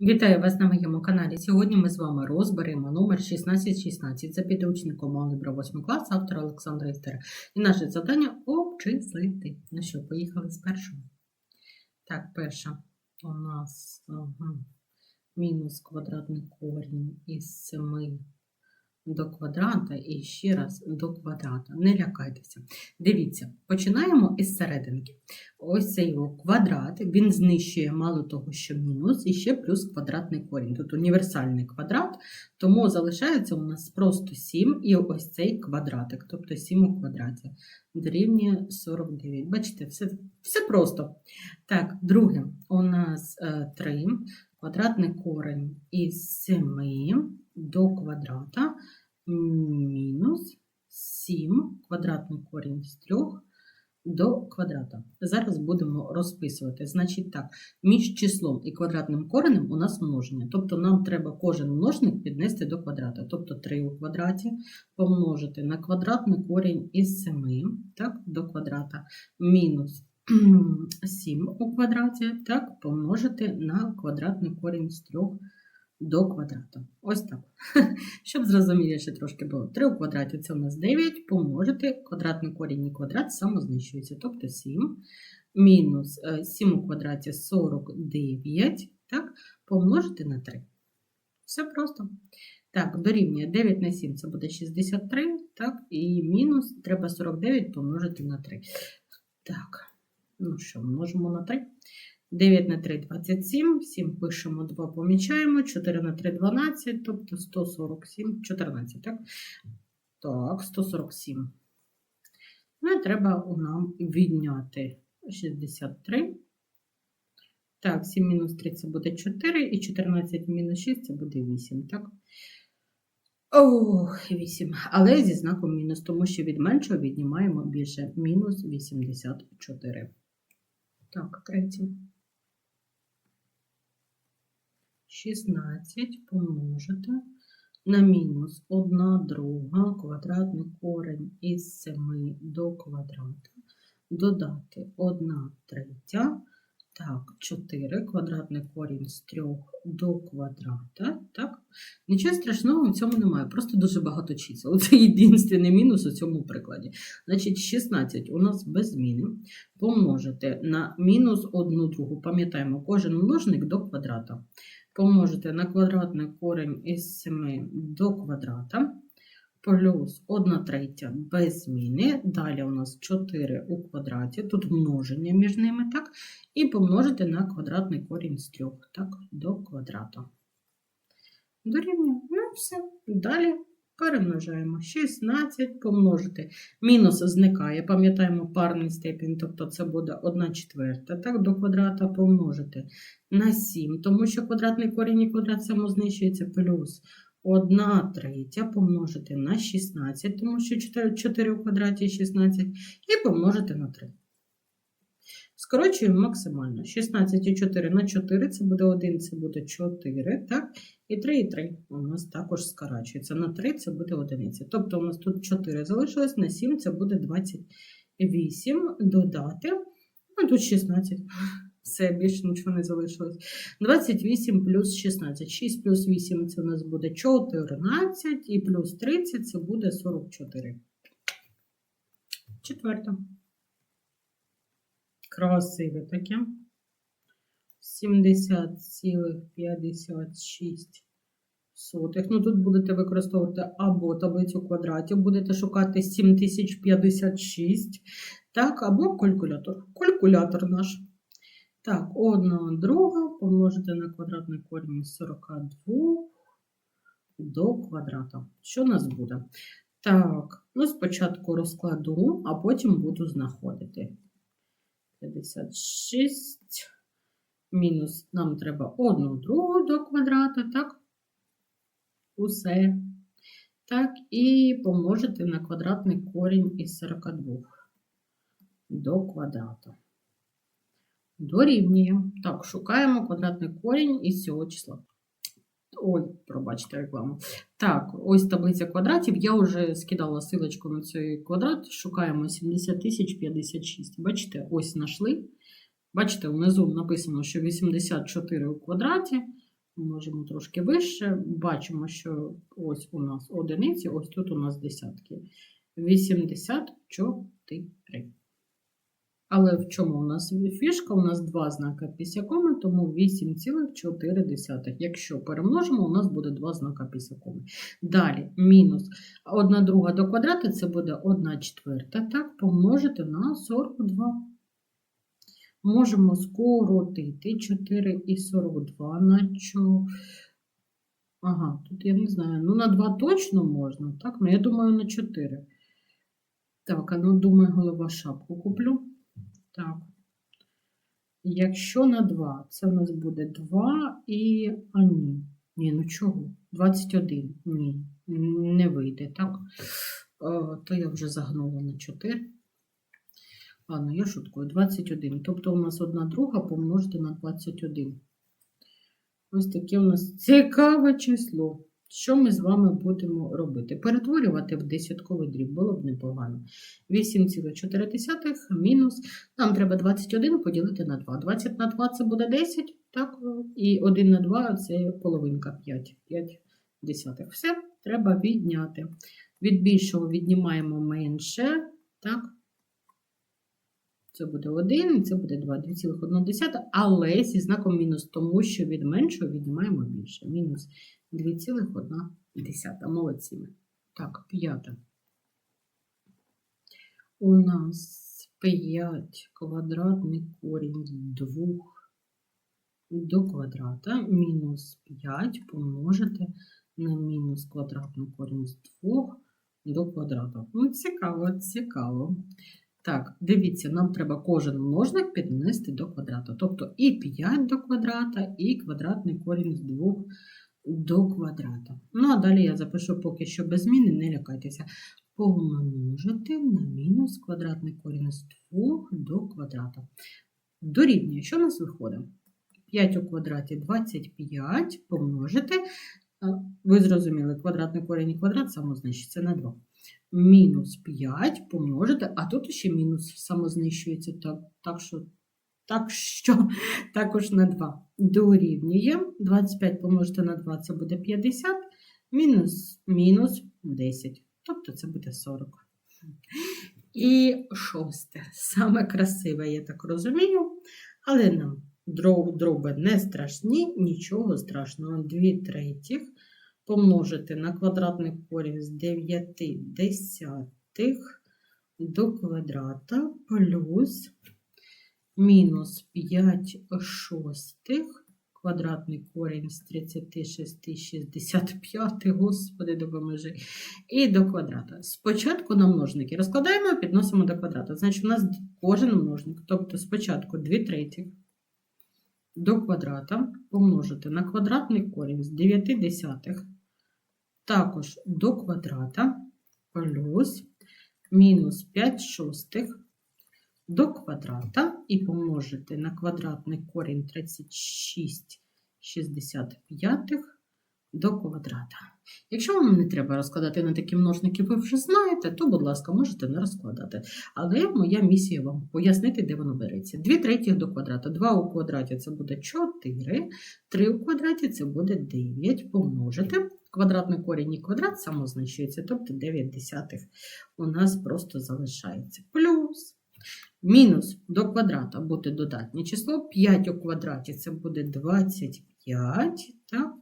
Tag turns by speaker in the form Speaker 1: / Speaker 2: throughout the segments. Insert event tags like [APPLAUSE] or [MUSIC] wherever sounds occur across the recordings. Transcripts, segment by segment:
Speaker 1: Вітаю вас на моєму каналі. Сьогодні ми з вами розберемо номер 1616 за підручником Алgebra 8 клас автора Олександра Істера. І наше завдання обчислити. Ну що, поїхали з першого. Так, перша у нас ага, мінус квадратний корінь із 7 до квадрата і ще раз до квадрата. Не лякайтеся. Дивіться, починаємо із серединки. Ось цей його квадрат, він знищує мало того, що мінус, і ще плюс квадратний корінь. Тут універсальний квадрат, тому залишається у нас просто 7 і ось цей квадратик, тобто 7 у квадраті. Дорівнює 49. Бачите, все, все просто. Так, друге, у нас е, 3, квадратний корінь із 7 до квадрата мінус 7 квадратний корінь з 3 до квадрата. Зараз будемо розписувати. Значить так, між числом і квадратним коренем у нас множення. Тобто нам треба кожен множник піднести до квадрата. Тобто 3 у квадраті помножити на квадратний корінь із 7 так, до квадрата мінус 7 у квадраті, так, помножити на квадратний корінь з 3 до квадрата. Ось так. [LAUGHS] Щоб зрозуміліше трошки було. 3 у квадраті це у нас 9, помножити квадратний корінь і квадрат самознищується, тобто 7. Мінус 7 у квадраті 49, так, помножити на 3. Все просто. Так, дорівнює 9 на 7 це буде 63, так, і мінус треба 49 помножити на 3. Так, ну що, множимо на 3. 9 на 3 27, 7 пишемо, 2 помічаємо, 4 на 3 12, тобто 147, 14, так? Так, 147. Ну і треба нам відняти 63. Так, 7 мінус 3 це буде 4, і 14 мінус 6 це буде 8, так? Ох, 8. Але зі знаком мінус, тому що від меншого віднімаємо більше. Мінус 84. Так, третій. 16 помножити на мінус 1 друга квадратний корень із 7 до квадрата, додати 1 третя, так, 4 квадратний корінь з 3 до квадрата, так. Нічого страшного в цьому немає, просто дуже багато чисел. [LAUGHS] Це єдиний мінус у цьому прикладі. Значить, 16 у нас без зміни помножити на мінус 1 другу, пам'ятаємо, кожен множник до квадрата помножити на квадратний корень із 7 до квадрата, плюс 1 третя без зміни. Далі у нас 4 у квадраті, тут множення між ними, так, і помножити на квадратний корінь з 3 так, до квадрата. Дорівнює. Ну, все. Далі перемножаємо 16 помножити. Мінус зникає, пам'ятаємо парний степінь, тобто це буде 1 четверта, так, до квадрата помножити на 7, тому що квадратний корінь і квадрат самознищується, плюс 1 третя помножити на 16, тому що 4, 4 у квадраті 16, і помножити на 3. Скорочуємо максимально. 16 і 4 на 4, це буде 1, це буде 4, так? І 3 і 3 у нас також скорачується. На 3 це буде 1. Тобто у нас тут 4 залишилось, на 7 це буде 28, додати, ну тут 16. Все, більше нічого не залишилось. 28 плюс 16. 6 плюс 8 це у нас буде 14, і плюс 30 це буде 44. Четверте. Красиве таке. 70,56. Сотих. Ну, тут будете використовувати або таблицю квадратів, будете шукати 7056, так, або калькулятор. Калькулятор наш. Так, одна друга помножити на квадратний корінь з 42 до квадрата. Що у нас буде? Так, ну спочатку розкладу, а потім буду знаходити. 56 мінус нам треба одну другу до квадрата, так? Усе. Так, і помножити на квадратний корінь із 42 до квадрата. Дорівнює. Так, шукаємо квадратний корінь із цього числа. Ой, пробачте рекламу. Так, ось таблиця квадратів. Я вже скидала силочку на цей квадрат. Шукаємо 70 тисяч 56. Бачите, ось знайшли. Бачите, внизу написано, що 84 у квадраті. Можемо трошки вище. Бачимо, що ось у нас одиниці, ось тут у нас десятки. 84. Але в чому у нас фішка? У нас два знака після тому 8,4. Якщо перемножимо, у нас буде два знака після. Далі, мінус 1 друга до квадрата, це буде 1 четверта, так, помножити на 42. Можемо скоротити 4 і 42 на чо. Ага, тут я не знаю. Ну, на 2 точно можна, так? Ну, я думаю, на 4. Так, а ну, думаю, голова шапку куплю. Так. Якщо на 2, це в нас буде 2 і. А ні. Ні, ну чого? 21. Ні, не вийде, так? О, то я вже загнула на 4. Ладно, я шуткую. 21. Тобто у нас одна друга помножити на 21. Ось таке у нас цікаве число. Що ми з вами будемо робити? Перетворювати в десятковий дріб було б непогано. 8,4 мінус. Нам треба 21 поділити на 2. 20 на 2 це буде 10, так? І 1 на 2 це половинка 5. 5 десятих. Все, треба відняти. Від більшого віднімаємо менше, так? Це буде 1, і це буде 2, 2,1, але зі знаком мінус, тому що від меншого віднімаємо більше. Мінус 2,1. Молодці. Так, п'ята. У нас 5 квадратний корінь з 2 до квадрата. Мінус 5 помножити на мінус квадратний корінь з 2 до квадрата. Ну, цікаво, цікаво. Так, дивіться, нам треба кожен множник піднести до квадрата. Тобто і 5 до квадрата, і квадратний корінь з 2 до квадрата. Ну, а далі я запишу поки що без зміни, не лякайтеся. Помножити на мінус квадратний корінь з 2 до квадрата. Дорівнює, що у нас виходить? 5 у квадраті 25 помножити. Ви зрозуміли, квадратний корінь і квадрат самознищиться на 2 мінус 5 помножити, а тут ще мінус самознищується, так, так, що, так що [LAUGHS] також на 2 дорівнює. 25 помножити на 2 це буде 50, мінус, мінус 10, тобто це буде 40. І шосте, саме красиве, я так розумію, але нам дроби не страшні, нічого страшного. 2 третіх помножити на квадратний корінь з 9 десятих до квадрата плюс мінус 5 шостих, квадратний корінь з 36 65, господи, допоможи, і до квадрата. Спочатку на множники розкладаємо підносимо до квадрата. Значить, у нас кожен множник, тобто спочатку 2 третіх до квадрата помножити на квадратний корінь з 9 десятих також до квадрата плюс мінус 5 шостих до квадрата. І помножити на квадратний корінь 36 65 до квадрата. Якщо вам не треба розкладати на такі множники, ви вже знаєте, то, будь ласка, можете не розкладати. Але моя місія вам пояснити, де воно береться. 2 треті до квадрата. 2 у квадраті це буде 4, 3 у квадраті це буде 9 помножити. Квадратний корінь і квадрат самознищується, тобто 9 десятих у нас просто залишається. Плюс мінус до квадрата буде додатнє число. 5 у квадраті це буде 25, так?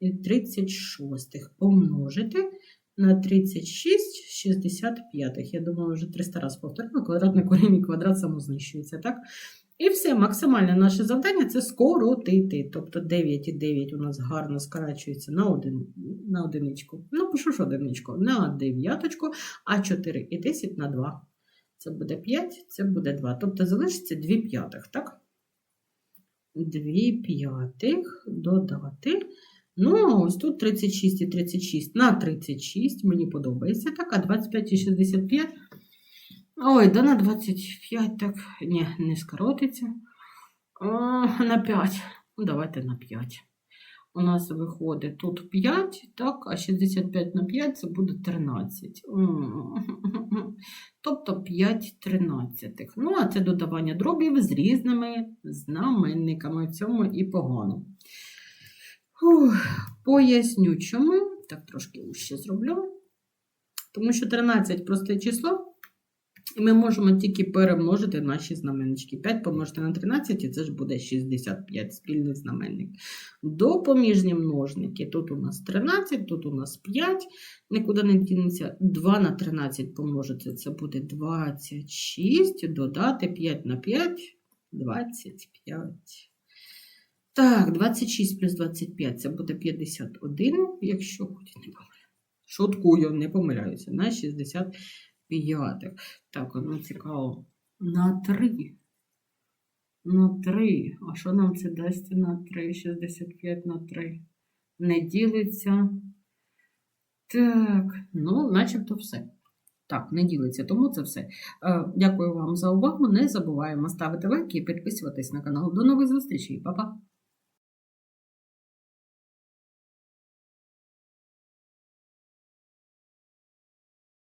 Speaker 1: І 36 помножити на 36 65. Я думаю, вже 300 разів повторила, квадратний корінь і квадрат самознищується, так? І все, максимальне наше завдання це скоротити. Тобто 9 і 9 у нас гарно скорачується на один, на одиничку. Ну, пишу ж одиничку, на дев'яточку, а 4 і 10 на 2. Це буде 5, це буде 2. Тобто залишиться 2 п'ятих, так? 2 п'ятих додати. Ну, ось тут 36 і 36 на 36, мені подобається так, а 25 і 65. Ой, да на 25 так, ні, не скоротиться. О, на 5. Ну, давайте на 5. у нас виходить тут 5, так, а 65 на 5 це буде 13. М. Тобто 5 тринадцятих. Ну, а це додавання дробів з різними знаменниками. В цьому і погано. Фух, поясню чому. Так, трошки ще зроблю. Тому що 13 просте число. І ми можемо тільки перемножити наші знаменнички. 5 помножити на 13, і це ж буде 65 спільний знаменник. Допоміжні множники. Тут у нас 13, тут у нас 5, нікуди не дінеться. 2 на 13 помножити, це буде 26, додати 5 на 5, 25. Так, 26 плюс 25 це буде 51, якщо хоч не помиляюся. Шуткую, не помиляюся. На 65. Так, воно цікаво. На 3. На 3. А що нам це дасть на 3? 65 на 3. Не ділиться. Так, ну, начебто все. Так, не ділиться, тому це все. Е, Дякую вам за увагу. Не забуваємо ставити лайки і підписуватись на канал. До нових зустрічей, Па-па!